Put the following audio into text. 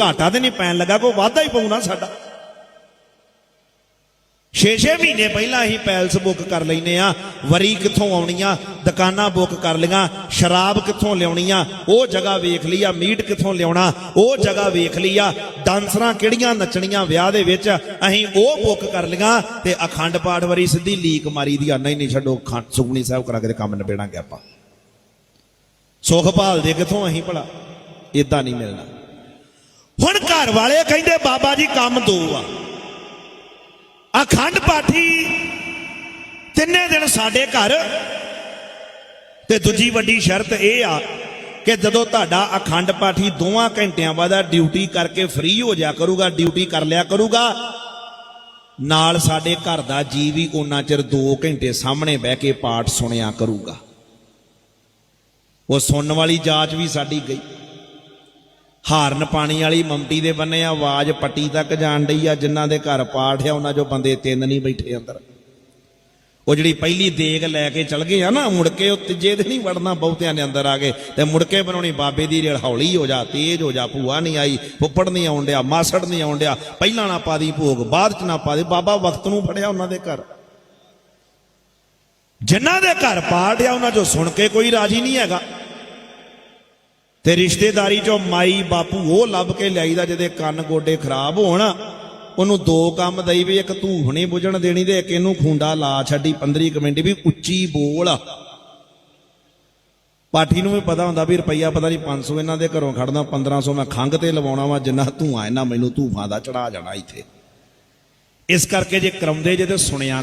ਘਾਟਾ ਤੇ ਨਹੀਂ ਪੈਣ ਲੱਗਾ, ਕੋਈ ਵਾਧਾ ਹੀ ਪਊ ਨਾ ਸਾਡਾ। 6-6 ਮਹੀਨੇ ਪਹਿਲਾਂ ਅਸੀਂ ਪੈਲਸ ਬੁੱਕ ਕਰ ਲੈਨੇ ਆ ਵਰੀ ਕਿੱਥੋਂ ਆਉਣੀਆਂ, ਦੁਕਾਨਾਂ ਬੁੱਕ ਕਰ ਲਈਆਂ, ਸ਼ਰਾਬ ਕਿੱਥੋਂ ਲਿਆਉਣੀਆਂ, ਉਹ ਜਗ੍ਹਾ ਵੇਖ ਲਈ ਆ, ਮੀਟ ਕਿੱਥੋਂ ਲਿਆਉਣਾ, ਉਹ ਜਗ੍ਹਾ ਵੇਖ ਲਈ ਆ, ਡਾਂਸਰਾਂ ਕਿਹੜੀਆਂ ਨੱਚਣੀਆਂ ਵਿਆਹ ਦੇ ਵਿੱਚ, ਅਸੀਂ ਉਹ ਬੁੱਕ ਕਰ ਲਈਆਂ ਤੇ ਅਖੰਡ ਪਾਠ ਵਰੀ ਸਿੱਧੀ ਲੀਕ ਮਾਰੀ ਦੀ ਆ, ਨਹੀਂ ਨਹੀਂ ਛੱਡੋ, ਖੰਡ ਸੁਖਣੀ ਸਾਹਿਬ ਕਰਾ ਕੇ ਕੰਮ ਨਿਬੇੜਾਂਗੇ ਆਪਾਂ। ਸੁਖ ਭਾਲਦੇ ਕਿੱਥੋਂ ਅਸੀਂ ਭਲਾ? ਇਦਾਂ ਨਹੀਂ ਮਿਲਣਾ। ਹੁਣ ਘਰ ਵਾਲੇ ਕਹਿੰਦੇ, ਬਾਬਾ ਜੀ ਕੰਮ ਦੋ ਆ। ਅਖੰਡ ਪਾਠੀ ਤਿੰਨੇ ਦਿਨ ਸਾਡੇ ਘਰ ਤੇ ਦੂਜੀ ਵੱਡੀ ਸ਼ਰਤ ਇਹ ਆ ਕਿ ਜਦੋਂ ਤੁਹਾਡਾ ਅਖੰਡ ਪਾਠੀ ਦੋਵਾਂ ਘੰਟਿਆਂ ਬਾਅਦ ਡਿਊਟੀ ਕਰਕੇ ਫ੍ਰੀ ਹੋ ਜਾ ਕਰੂਗਾ, ਡਿਊਟੀ ਕਰ ਲਿਆ ਕਰੂਗਾ, ਨਾਲ ਸਾਡੇ ਘਰ ਦਾ ਜੀ ਵੀ ਉਹਨਾਂ ਚਿਰ 2 ਘੰਟੇ ਸਾਹਮਣੇ ਬਹਿ ਕੇ ਪਾਠ ਸੁਣਿਆ ਕਰੂਗਾ। ਉਹ ਸੁਣਨ ਵਾਲੀ ਜਾਚ ਵੀ ਸਾਡੀ ਗਈ। ਹਾਰਨ ਪਾਣੀ ਵਾਲੀ ਮਮਟੀ ਦੇ ਬੰਨੇ ਆ, ਆਵਾਜ਼ ਪੱਟੀ ਤੱਕ ਜਾਣ ਡਈ ਆ, ਜਿਨ੍ਹਾਂ ਦੇ ਘਰ ਪਾਠ ਆ, ਉਹਨਾਂ ਚੋਂ ਬੰਦੇ ਤਿੰਨ ਨਹੀਂ ਬੈਠੇ ਅੰਦਰ। ਉਹ ਜਿਹੜੀ ਪਹਿਲੀ ਦੇਗ ਲੈ ਕੇ ਚਲ ਗਏ ਆ ਨਾ, ਮੁੜ ਕੇ ਉਹ ਤੀਜੇ ਦਿਨ ਹੀ ਵੜਨਾ ਬਹੁਤਿਆਂ ਨੇ ਅੰਦਰ ਆ ਗਏ, ਤੇ ਮੁੜ ਕੇ ਬਣਾਉਣੀ ਬਾਬੇ ਦੀ ਰੇਲ ਹੌਲੀ ਹੋ ਜਾ, ਤੇਜ਼ ਹੋ ਜਾ, ਭੂਆ ਨਹੀਂ ਆਈ ਫੁੱਪੜ ਨਹੀਂ ਆਉਣ ਡਿਆ, ਮਾਸੜ ਨਹੀਂ ਆਉਣ ਡਿਆ, ਪਹਿਲਾਂ ਨਾ ਪਾ ਦੀ ਭੋਗ, ਬਾਅਦ ਚ ਨਾ ਪਾ ਦੇ, ਬਾਬਾ ਵਕਤ ਨੂੰ ਫੜਿਆ ਉਹਨਾਂ ਦੇ ਘਰ। ਜਿਨ੍ਹਾਂ ਦੇ ਘਰ ਪਾਠ ਆ, ਉਹਨਾਂ ਚੋਂ ਸੁਣ ਕੇ ਕੋਈ ਰਾਜੀ ਨਹੀਂ ਹੈਗਾ। ਤੇ ਰਿਸ਼ਤੇਦਾਰੀ ਚੋਂ ਮਾਈ ਬਾਪੂ ਉਹ ਲੱਭ ਕੇ ਲਿਆਈਦਾ ਜਿਹਦੇ ਕੰਨ ਗੋਡੇ ਖਰਾਬ ਹੋਣ। ਉਹਨੂੰ ਦੋ ਕੰਮ ਦਈ ਵੀ ਇੱਕ ਧੂਫ ਨਹੀਂ ਬੁਝਣ ਦੇਣੀ ਤੇ ਇੱਕ ਇਹਨੂੰ ਖੁੰਡਾ ਲਾ ਛੱਡੀ 15 ਕੁ ਵੀ ਉੱਚੀ ਬੋਲ। ਪਾਠੀ ਨੂੰ ਵੀ ਪਤਾ ਹੁੰਦਾ ਵੀ ਰੁਪਈਆ ਪਤਾ ਨਹੀਂ 500 ਇਹਨਾਂ ਦੇ ਘਰੋਂ ਖੜਨਾ 1500 ਮੈਂ ਖੰਗ ਤੇ ਲਵਾਉਣਾ ਵਾ, ਜਿੰਨਾ ਧੂਆਂ ਇਹਨਾਂ ਮੈਨੂੰ ਧੂਫਾਂ ਦਾ ਚੜਾ ਜਾਣਾ ਇੱਥੇ। ਇਸ ਕਰਕੇ ਜੇ ਕਰਾਉਂਦੇ ਜੇ ਤੇ ਸੁਣਿਆ